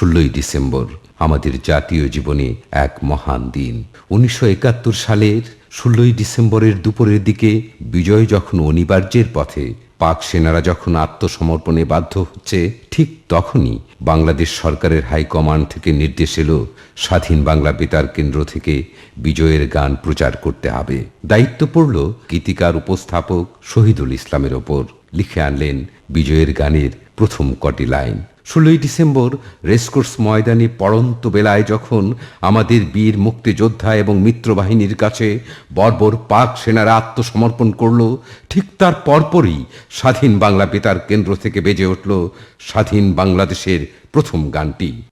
ষোলোই ডিসেম্বর, আমাদের জাতীয় জীবনে এক মহান দিন। উনিশশো একাত্তর সালের ষোলোই ডিসেম্বরের দুপুরের দিকে বিজয় যখন অনিবার্যের পথে, পাক সেনারা যখন আত্মসমর্পণে বাধ্য হচ্ছে, ঠিক তখনই বাংলাদেশ সরকারের হাইকমান্ড থেকে নির্দেশ এলো, স্বাধীন বাংলা বেতার কেন্দ্র থেকে বিজয়ের গান প্রচার করতে হবে। দায়িত্ব পড়ল গীতিকার উপস্থাপক শহীদুল ইসলামের ওপর। লিখে আনলেন বিজয়ের গানের প্রথম কটি লাইন। ষোলোই ডিসেম্বর রেসকোর্স ময়দানে পড়ন্ত বেলায় যখন আমাদের বীর মুক্তিযোদ্ধা এবং মিত্রবাহিনীর কাছে বর্বর পাক সেনারা আত্মসমর্পণ করল, ঠিক তার পরপরই স্বাধীন বাংলা বেতার কেন্দ্র থেকে বেজে উঠল স্বাধীন বাংলাদেশের প্রথম গানটি।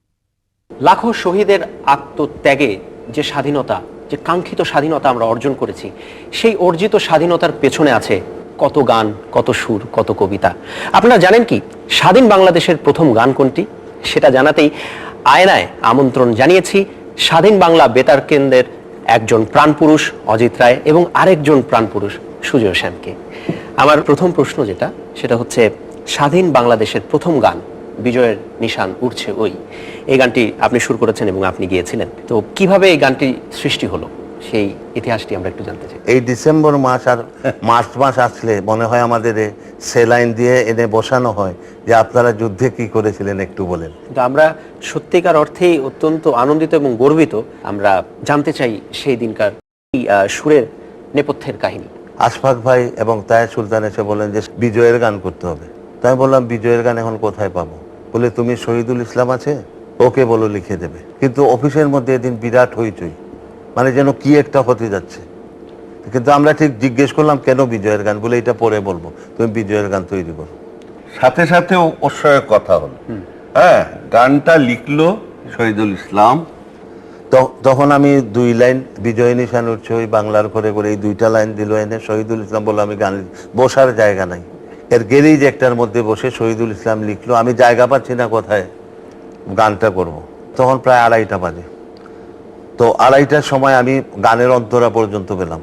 লাখো শহীদের আত্মত্যাগে যে স্বাধীনতা, যে কাঙ্ক্ষিত স্বাধীনতা আমরা অর্জন করেছি, সেই অর্জিত স্বাধীনতার পেছনে আছে কত গান, কত সুর, কত কবিতা। আপনারা জানেন কি, স্বাধীন বাংলাদেশের প্রথম গান কোনটি? সেটা জানাতেই আয়নায় আমন্ত্রণ জানিয়েছি স্বাধীন বাংলা বেতার কেন্দ্রের একজন প্রাণপুরুষ অজিত রায় এবং আরেকজন প্রাণপুরুষ সুজয় শ্যামকে আমার প্রথম প্রশ্ন যেটা, সেটা হচ্ছে, স্বাধীন বাংলাদেশের প্রথম গান, বিজয়ের নিশান উঠছে ওই। এই গানটি আপনি সুর করেছেন এবং আপনি গিয়েছিলেন। তো কীভাবে এই গানটি সৃষ্টি হলো? সেই ইতিহাসটি আমরা একটু জানতে চাই। এই ডিসেম্বর মাস আর মার্চ মাস আসলে মনে হয় আমাদের সেলাইন দিয়ে এনে বসানো হয় যে আপনারা যুদ্ধে কি করেছিলেন একটু বলেন। কিন্তু আমরা সত্যিকার অর্থেই অত্যন্ত আনন্দিত এবং গর্বিত। আমরা জানতে চাই সেই দিনকার সুরের নেপথ্যের কাহিনী। আশফাক ভাই এবং তায় সুলতান এসে বলেন যে বিজয়ের গান করতে হবে। তাই বললাম বিজয়ের গান এখন কোথায় পাবো? বলে তুমি শহীদুল ইসলাম আছে ওকে বলো লিখে দেবে। কিন্তু অফিসের মধ্যে এদিন বিরাট হইচই। মানে যেন কি একটা হতে যাচ্ছে। কিন্তু আমরা ঠিক জিজ্ঞেস করলাম কেন বিজয়ের গান? বলে এটা পরে বলব। তুমি বিজয়ের গান তৈরি করো। সাথে সাথে ও- ওর সঙ্গে কথা হলো। হ্যাঁ গানটা লিখলো শহীদুল ইসলাম। তো- তখন আমি দুই লাইন বিজয় নিশান উঠছে ওই বাংলার করে করে এই দুইটা লাইন দিল এনে শহীদুল ইসলাম বলল আমি গান বসার জায়গা নাই। এর গেলেই যে একটার মধ্যে বসে শহীদুল ইসলাম লিখলো আমি জায়গা পাচ্ছি না কোথায় গানটা করব। তখন প্রায় আড়াইটা বাজে। তো আড়াইটার সময় আমি গানের অন্তরা পর্যন্ত পেলাম।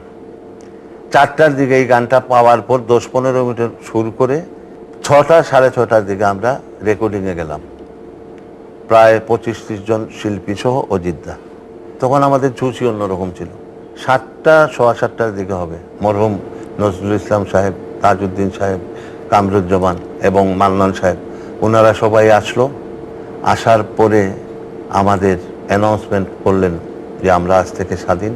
চারটার দিকে এই গানটা পাওয়ার পর দশ পনেরো মিনিট শুরু করে ছটা, সাড়ে ছটার দিকে আমরা রেকর্ডিংয়ে গেলাম। প্রায় পঁচিশ, ত্রিশ জন শিল্পী সহ অজিতদা তখন আমাদের চুচি অন্যরকম ছিল। সাতটা, সোয়া সাতটার দিকে হবে। মরহুম নজরুল ইসলাম সাহেব, তাজউদ্দিন সাহেব, কামরুজ্জামান এবং মান্নান সাহেব ওনারা সবাই আসলো। আসার পরে আমাদের অ্যানাউন্সমেন্ট করলেন যে আমরা আজ থেকে স্বাধীন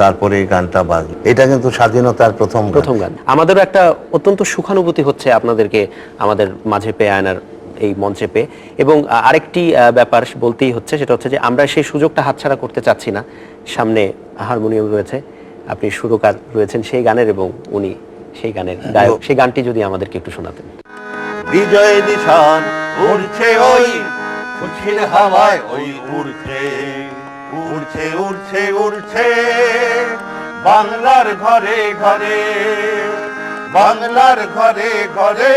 তারপরে এই গানটা বাজলো এটা কিন্তু স্বাধীনতার প্রথম প্রথম গান। আমাদেরও একটা অত্যন্ত সুখানুভূতি হচ্ছে আপনাদেরকে আমাদের মাঝে পেয়ে আয়নার এই মঞ্চে পেয়ে। এবং আরেকটি ব্যাপার বলতেই হচ্ছে সেটা হচ্ছে যে আমরা সেই সুযোগটা হাতছাড়া করতে চাচ্ছি না। সামনে হারমোনিয়াম রয়েছে আপনি সুরকার রয়েছেন সেই গানের এবং উনি সেই গানের গায়ক। সেই গানটি যদি আমাদেরকে একটু শোনাতেন। বিজয় নিশান উড়ছে ওই খুশির হাওয়ায় ওই উড়ছে। উড়ছে উড়ছে উড়ছে। বাংলার ঘরে ঘরে, বাংলার ঘরে ঘরে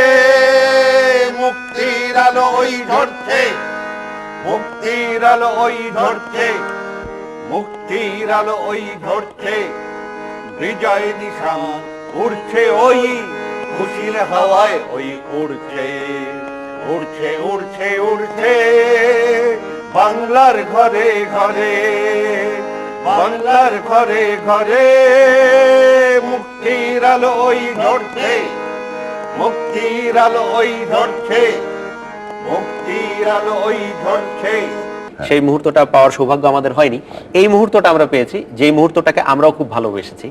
মুক্তির আলো ওই ধরছে মুক্তির আলো ওই ধরছে মুক্তির আলো ওই ধরছে বিজয় নিশান উড়ছে ওই, খুশির হাওয়ায় ওই উড়ছে উড়ছে উড়ছে উড়ছে। বাংলার ঘরে ঘরে, বাংলার ঘরে ঘরে, মুক্তির আলো ওই ধরছে মুক্তির আলো ওই ধরছে মুক্তির আলো ওই ধরছে সেই মুহূর্তটা পাওয়ার সৌভাগ্য আমাদের হয়নি। এই মুহূর্তটা আমরা পেয়েছি যে মুহূর্তটাকে আমরাও খুব ভালোবেসেছি।